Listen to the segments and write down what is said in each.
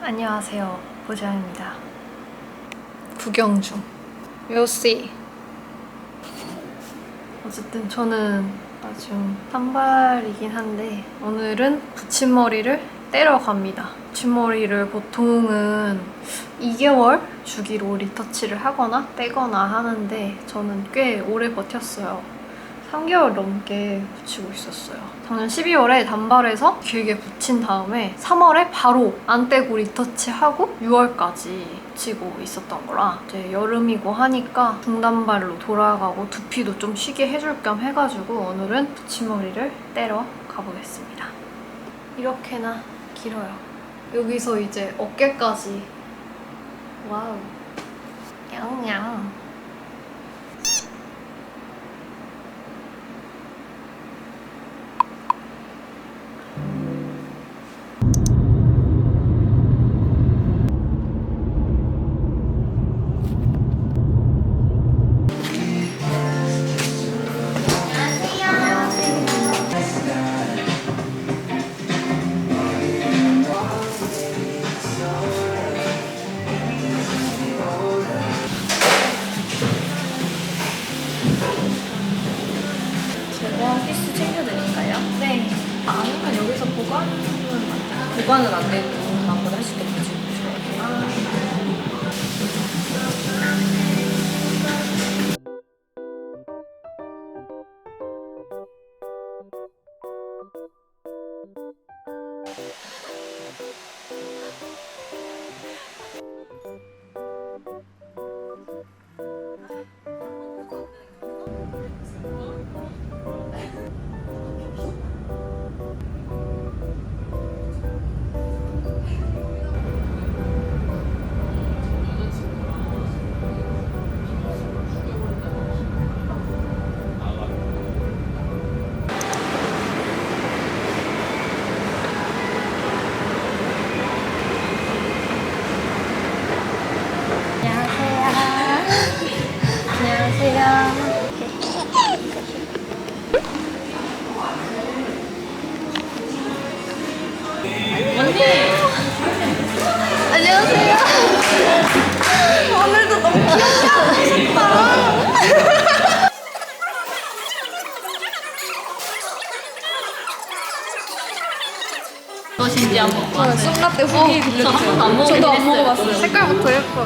안녕하세요. 보자입니다. 구경 중. We'll see. 어쨌든 저는 아주 단발이긴 한데 오늘은 붙임머리를 떼러 갑니다. 붙임머리를 보통은 2개월 주기로 리터치를 하거나 떼거나 하는데 저는 꽤 오래 버텼어요. 3개월 넘게 붙이고 있었어요. 작년 12월에 단발에서 길게 붙인 다음에 3월에 바로 안 떼고 리터치하고 6월까지 붙이고 있었던 거라 이제 여름이고 하니까 중단발로 돌아가고 두피도 좀 쉬게 해줄 겸 해가지고 오늘은 붙임머리를 떼러 가보겠습니다. 이렇게나 길어요. 여기서 이제 어깨까지 와우 양양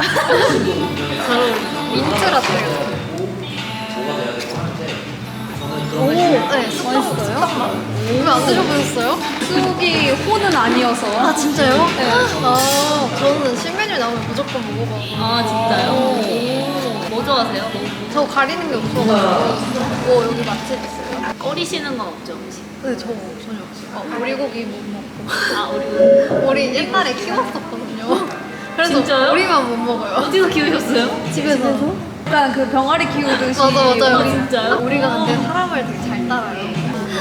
색깔부터 예뻐. 민트 라떼. 오, 네, 맛있어요? 왜안 드셔보셨어요? 쑥이 호는 아니어서 아, 진짜요? 네. 아, 저는 신메뉴 나오면 무조건 먹어봐요. 아, 진짜요? 오. 뭐 좋아하세요? 뭐, 저 가리는 게 없어가지고. 뭐, 여기 맛집 있어요? 꺼리시는 건 없죠, 음식? 네, 저 전혀 없어요. 아, 오리고기 못 먹고. 아, 우리 오리 옛날에 키웠었거든요. 그래서 진짜요? 오리만 못 먹어요. 어디서 키우셨어요? 집에서? 약간 그 병아리 키우듯이 맞아, 맞아요. 아, 진짜요? 우리가 근데 사람을 되게 잘 따라요.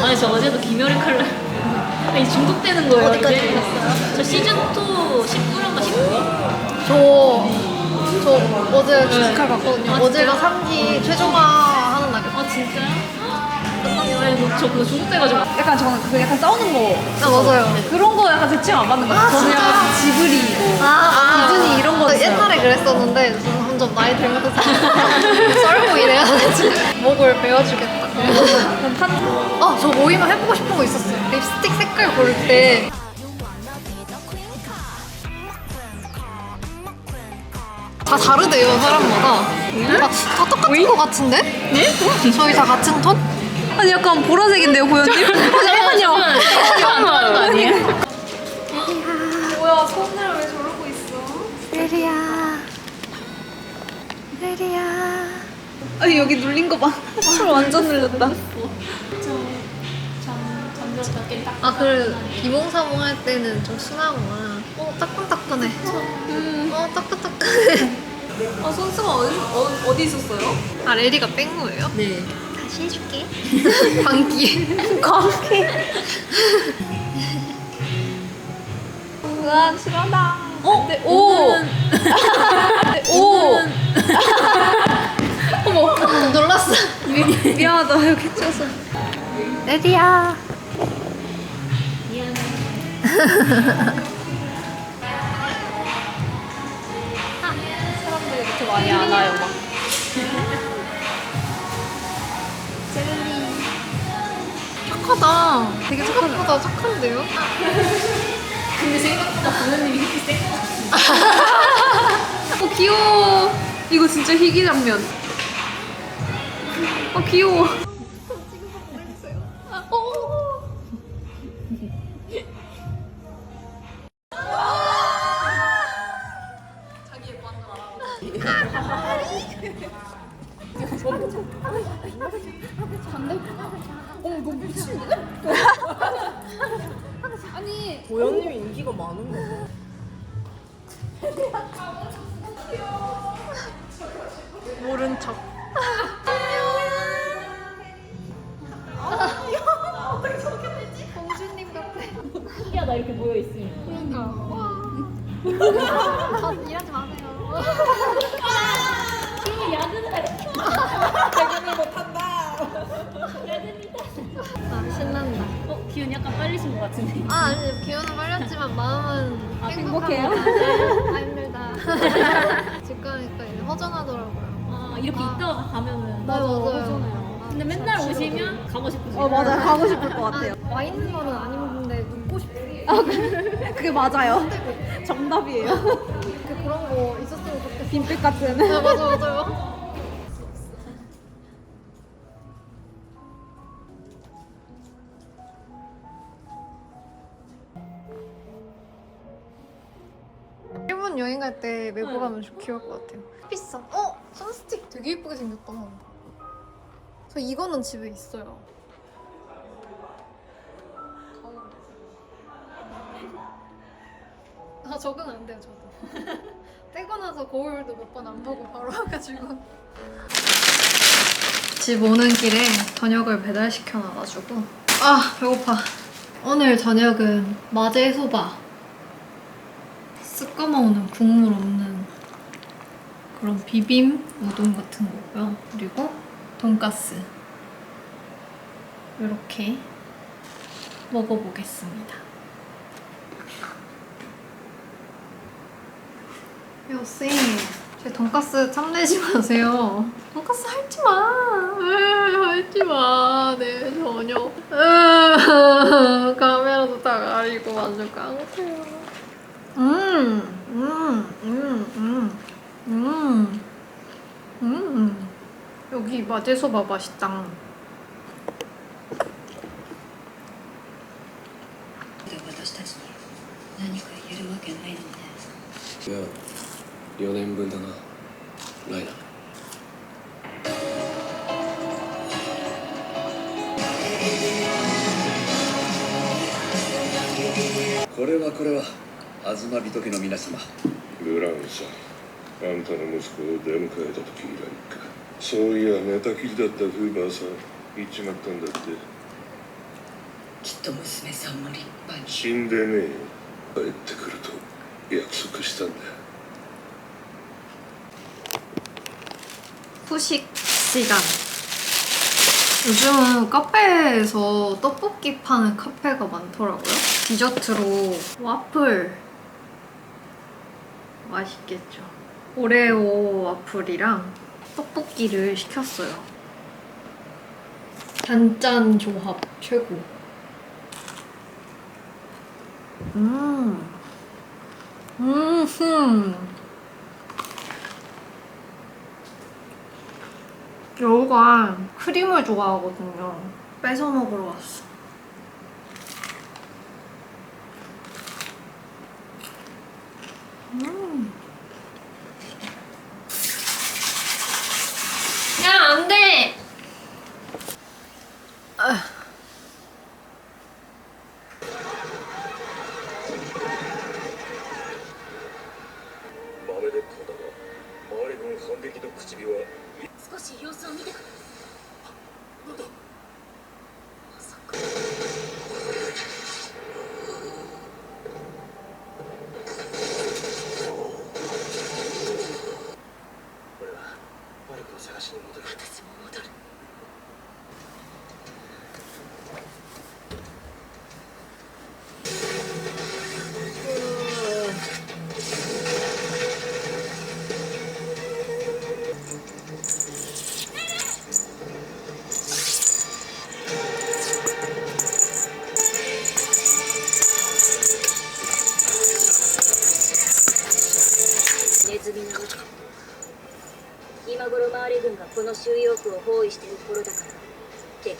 아니, 저 어제도 김열의 칼날. 아니, 중독되는 거예요, 어디까지 이제. 보셨어요? 저 시즌 2 19인가 19? 저, 저 어제 주식칼 봤거든요. 아, 어제가 3기 최종화 하는 날이었어요. 아, 진짜요? 아니, 저- 저 그거 중독돼가지고. 약간 저는 그 약간 싸우는 거 아, 맞아요. 그런 거 약간 대칭 안 받는 거 아, 같아요. 저는 진짜요? 약간 지브리 뭐 아, 디즈니 이런 거 저 있어요. 옛날에 그랬었는데 저는 점점 나이 들면서 썰고 이래가지고 목을 베어주겠다. 아, 저 모이면 해보고 싶은 거 있었어요. 립스틱 색깔 고를 때. 다 다르대요, 사람마다. 다, 다 똑같은 거 같은데? 네? 저희 다 같은 톤? 아니 약간 보라색인데요 보현님? 잠깐만요. 잠깐만, 거 아니에요? 뭐야 손을 왜 저러고 있어? 세리야. 세리야. 아니 여기 눌린 거 봐. 손 완전 눌렸다. 아, 그래. 비몽사몽 할 때는 좀 순하구나. 어, 따끈따끈해. 어, 따끈따끈해. 아 손수가 어디 어, 어디 있었어요? 아, 레리가 뺀 거예요? 네. 같이 해줄게. 광기. 광기. 우와, 싫어다. 어? 네, 오! 네, 오! 어머, 놀랐어. 미- 미안하다, 여기 찍어서. 레디야. 사람들이 그렇게 많이 안 와요, 막. 착하다. 되게 생각보다 착한데요? 근데 생각보다 부모님이 이렇게 센 거. 어 귀여워. 이거 진짜 희귀 장면. 어 귀여워. 신기하다 이렇게 모여 있으니까. 아, 일하지 마세요. 그 야근을 아, 신난다. 어 기운 약간 빨리신 것 같은데. 아, 아니, 기운은 빨렸지만 마음은 아, 행복해요. 아, 힘들다. 집 가니까 이제 허전하더라고요. 아 이렇게 아. 있다가 가면은 맞아, 맞아요. 그러잖아요. 근데 맨날 진짜 오시면 가고 싶으세요. 어 맞아 가고 싶을 것 같아요. 아, 와 있는 거는 안입 싶어. 그게 맞아요. 정답이에요. 그 그런 거 있었으면 좋겠어. 빈빛 같은. 아, 맞아, 맞아요. 일본 여행 갈 때 메고 응. 가면 좀 귀여울 것 같아요. 비싸. 어? 선스틱 되게 예쁘게 생겼다. 저 이거는 집에 있어요. 아 적응 안 돼요 저도. 떼고 나서 거울도 몇 번 안 보고 바로 와가지고. 집 오는 길에 저녁을 배달시켜 놔가지고 아 배고파. 오늘 저녁은 마제 소바. 쓱 먹는 국물 없는 그런 비빔 우동 같은 거고요. 그리고 돈가스 이렇게 먹어보겠습니다. 여쌤, 제 돈가스 탐내지 마세요. 돈가스 할지 마. 으, 할지 마. 네, 전혀. 으, 카메라도 다 가리고 완전 깡패야. 음, 음, 음, 음, 음, 음. 여기 마제소바 맛있다. 私4年分だな。ライナこれはこれは東人家の皆様。ブラウンさんあんたの息子を出迎えた時以来か。そういや寝たきりだったフーバーさん行っちまったんだって。きっと娘さんも立派に。死んでねえよ。帰ってくると約束したんだ 후식 시간. 요즘은 카페에서 떡볶이 파는 카페가 많더라고요. 디저트로 와플. 맛있겠죠. 오레오 와플이랑 떡볶이를 시켰어요. 단짠 조합 최고. 음. 음. 여우가 크림을 좋아하거든요. 뺏어 먹으러 왔어. 음. 야, 안 돼! 마음에 든 거다가 마을에 그런 건데기도 그 집이와 少し様子を見てくるなんだ？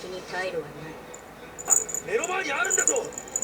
に退路はない。目の前にあるんだぞ。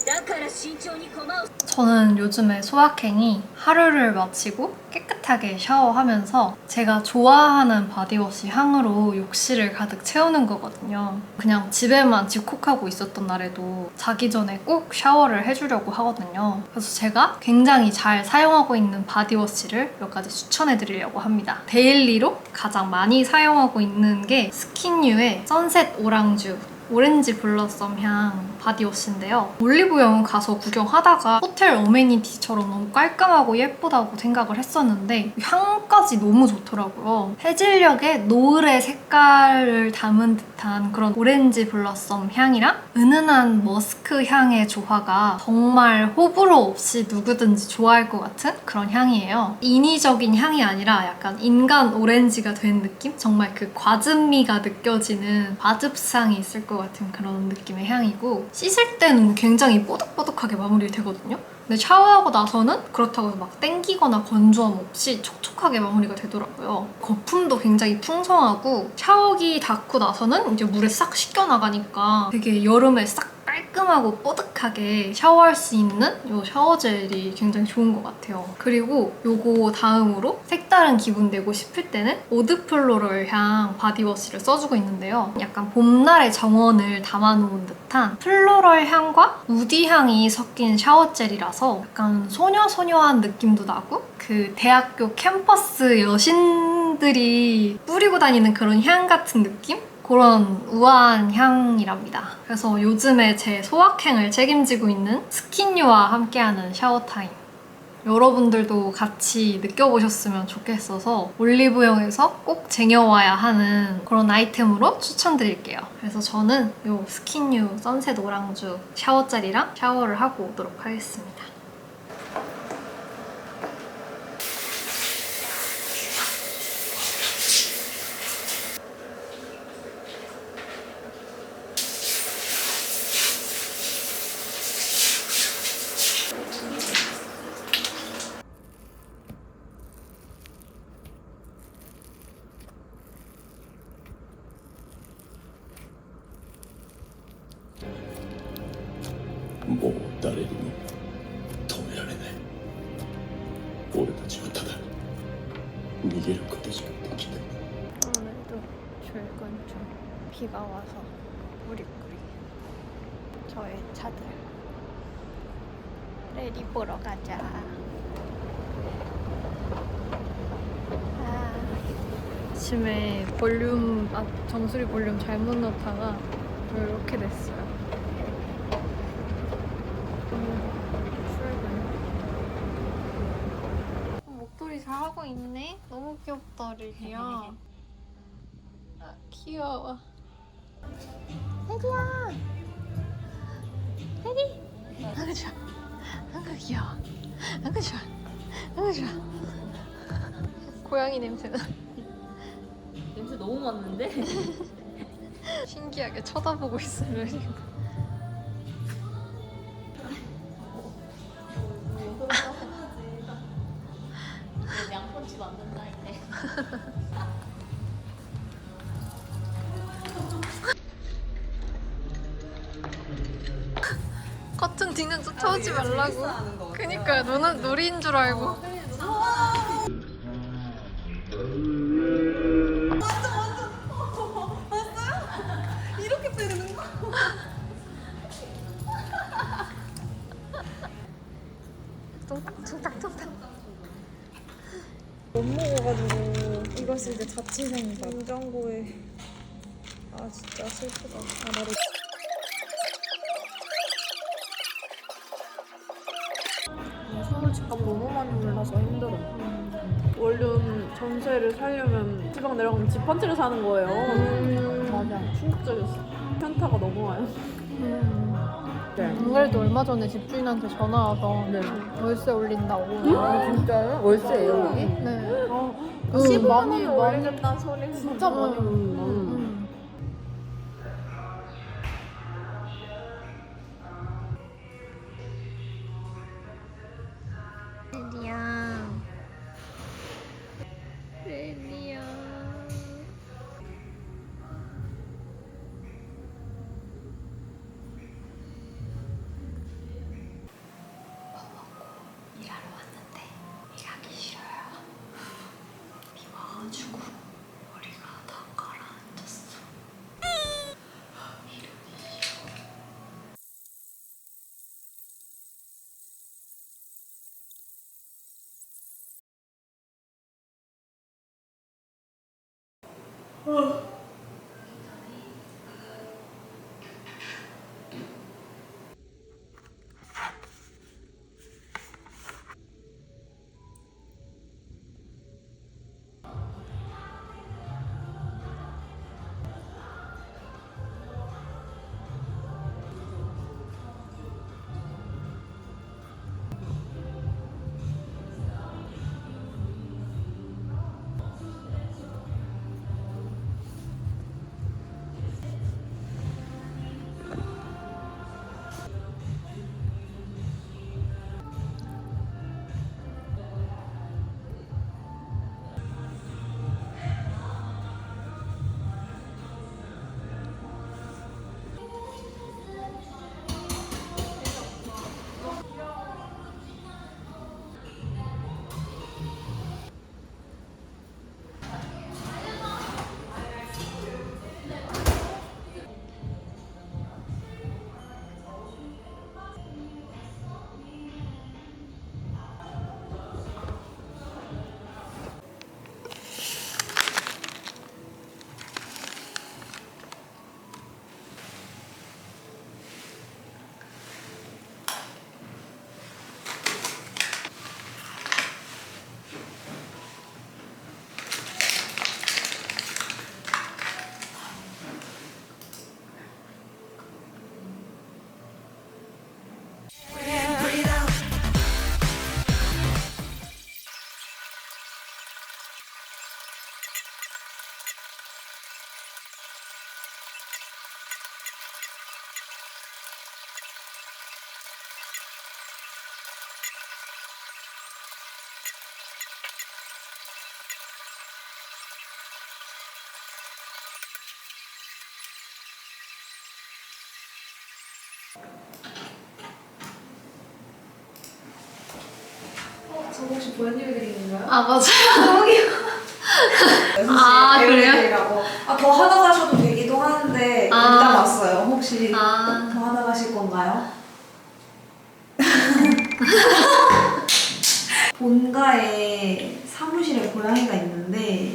だから慎重に駒を 저는 요즘에 소확행이 하루를 마치고 깨끗하게 샤워하면서 제가 좋아하는 바디워시 향으로 욕실을 가득 채우는 거거든요. 그냥 집에만 집콕하고 있었던 날에도 자기 전에 꼭 샤워를 해주려고 하거든요. 그래서 제가 굉장히 잘 사용하고 있는 바디워시를 몇 가지 추천해 드리려고 합니다. 데일리로 가장 많이 사용하고 있는 게 스킨유의 선셋 오랑주 오렌지 블러썸 향 바디워시인데요. 올리브영 가서 구경하다가 호텔 어메니티처럼 너무 깔끔하고 예쁘다고 생각을 했었는데 향까지 너무 좋더라고요. 해질녘에 노을의 색깔을 담은 듯한 그런 오렌지 블러썸 향이랑 은은한 머스크 향의 조화가 정말 호불호 없이 누구든지 좋아할 것 같은 그런 향이에요. 인위적인 향이 아니라 약간 인간 오렌지가 된 느낌? 정말 그 과즙미가 느껴지는 과즙상이 있을 것 같은 그런 느낌의 향이고 씻을 때는 굉장히 뽀득뽀득하게 마무리 되거든요. 근데 샤워하고 나서는 그렇다고 막 땡기거나 건조함 없이 촉촉하게 마무리가 되더라고요. 거품도 굉장히 풍성하고 샤워기 닫고 나서는 이제 물에 싹 씻겨나가니까 되게 여름에 싹 깔끔하고 뽀득하게 샤워할 수 있는 이 샤워젤이 굉장히 좋은 것 같아요. 그리고 요거 다음으로 색다른 기분 내고 싶을 때는 오드플로럴 향 바디워시를 써주고 있는데요. 약간 봄날의 정원을 담아놓은 듯한 플로럴 향과 우디 향이 섞인 샤워젤이라서 약간 소녀소녀한 느낌도 나고 그 대학교 캠퍼스 여신들이 뿌리고 다니는 그런 향 같은 느낌? 그런 우아한 향이랍니다. 그래서 요즘에 제 소확행을 책임지고 있는 스킨유와 함께하는 샤워타임. 여러분들도 같이 느껴보셨으면 좋겠어서 올리브영에서 꼭 쟁여와야 하는 그런 아이템으로 추천드릴게요. 그래서 저는 이 스킨유 선셋 오랑주 샤워젤이랑 샤워를 하고 오도록 하겠습니다. 미개로 끝내지 못했기 때문에 오늘도 출근 중 비가 와서 우리끼리 저의 차들 레리 보러 가자. 아, 아침에 볼륨 아, 정수리 볼륨 잘못 넣다가 이렇게 됐어요. 있네 너무 귀엽다 리리야 아, 귀여워. 혜리야. 혜리. 아그 좋아. 아그 귀여워. 아그 좋아. 아그 좋아. 고양이 냄새나. 냄새 너무 맡는데? 신기하게 쳐다보고 있어요. 지금. 말라고. 그니까 너는 놀이인 줄 알고. 이렇게 때리는 거? 퉁딱퉁딱. 못 먹어가지고 이것이 이제 자취생이다. 냉장고에 아 진짜 슬프다. 아 나를 너무 많이 올라서 힘들어. 원룸 전세를 살려면 지방 내려가면 집 한 채를 사는 거예요. 맞아. 충격적이었어. 현타가 너무 와요. 네. 안 그래도 얼마 전에 집주인한테 전화 와서 월세 올린다고. 진짜요? 월세예요 여기? 네. 아, 응, 15만 많이, 원을 많이. 올리겠다는 소리 진짜 많이 오는구 Oh. 저 혹시 건가요? 아 맞아요. 아, 그래요? 아, 더 하다 가셔도 되기도 하는데 아. 일단 왔어요. 혹시 아 더 하다 가실 건가요? 본가에 사무실에 고양이가 있는데